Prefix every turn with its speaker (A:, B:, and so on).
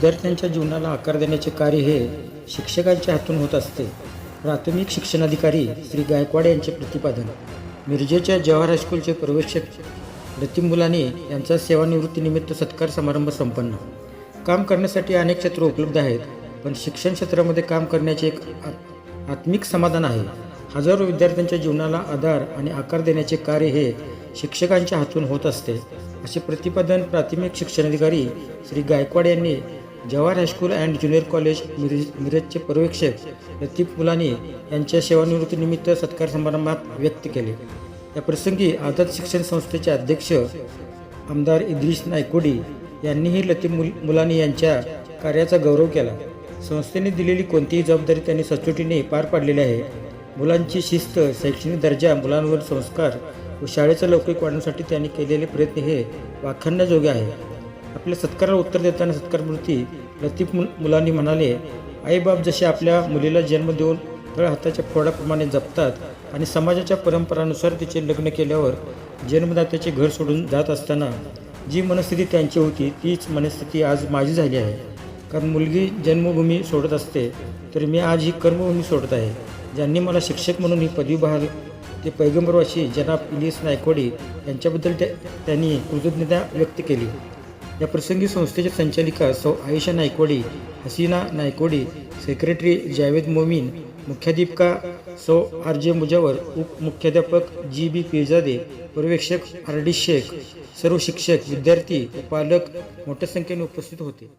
A: विद्यार्थ्यांच्या जीवनाला आकार देण्याचे कार्य हे शिक्षकांच्या हातून होत असते. प्राथमिक शिक्षणाधिकारी श्री गायकवाड यांचे प्रतिपादन. मिरजेच्या जवाहर हायस्कूलचे प्रवेशक रतीम मुलाने यांचा सेवानिवृत्तीनिमित्त सत्कार समारंभ संपन्न. काम करण्यासाठी अनेक क्षेत्र उपलब्ध आहेत पण शिक्षण क्षेत्रामध्ये काम करण्याचे एक आत्मिक समाधान आहे. हजारो विद्यार्थ्यांच्या जीवनाला आधार आणि आकार देण्याचे कार्य हे शिक्षकांच्या हातून होत असते असे प्रतिपादन प्राथमिक शिक्षणाधिकारी श्री गायकवाड यांनी Jawahar high school and junior college Miraj मिरजचे पर्यवेक्षक लतीफ मुलानी यांच्या सेवानिवृत्तीनिमित्त सत्कार समारंभात व्यक्त केले. या प्रसंगी आझाद शिक्षण संस्थेचे अध्यक्ष आमदार इद्रिश नायकोडी यांनीही लतीफ मुल मुलानी यांच्या कार्याचा गौरव केला. संस्थेने दिलेली कोणतीही जबाबदारी त्यांनी सचोटीने पार पाडलेली आहे. मुलांची शिस्त शैक्षणिक दर्जा मुलांवर संस्कार व शाळेचा लौकिक वाढवण्यासाठी त्यांनी केलेले प्रयत्न हे वाखाणण्याजोगे आहे. आपल्या सत्काराला उत्तर देताना सत्कारमूर्ती लतीफ मुल मुलांनी म्हणाले आईबाप जसे आपल्या मुलीला जन्म देऊन तळ हाताच्या फोडाप्रमाणे जपतात आणि समाजाच्या परंपरानुसार तिचे लग्न केल्यावर जन्मदात्याचे घर सोडून जात असताना जी मनस्थिती त्यांची होती तीच मनस्थिती आज माझी झाली आहे. कारण मुलगी जन्मभूमी सोडत असते तर मी आज ही कर्मभूमी सोडत आहे. ज्यांनी मला शिक्षक म्हणून ही पदवी बहाल ते पैगंबरवाशी जनाब इलिस नायकोडी यांच्याबद्दल त्या त्यांनी कृतज्ञता व्यक्त केली. या प्रसंगी संस्थेच्या संचालिका सौ आयशा नायकोडी हसीना नायकोडी सेक्रेटरी जावेद मोमीन मुख्याध्यापिका सौ R J Mujawar उपमुख्याध्यापक G B Pirzade पर्यवेक्षक आर डी शेख सर्व शिक्षक विद्यार्थी पालक मोठ्या संख्येने उपस्थित होते.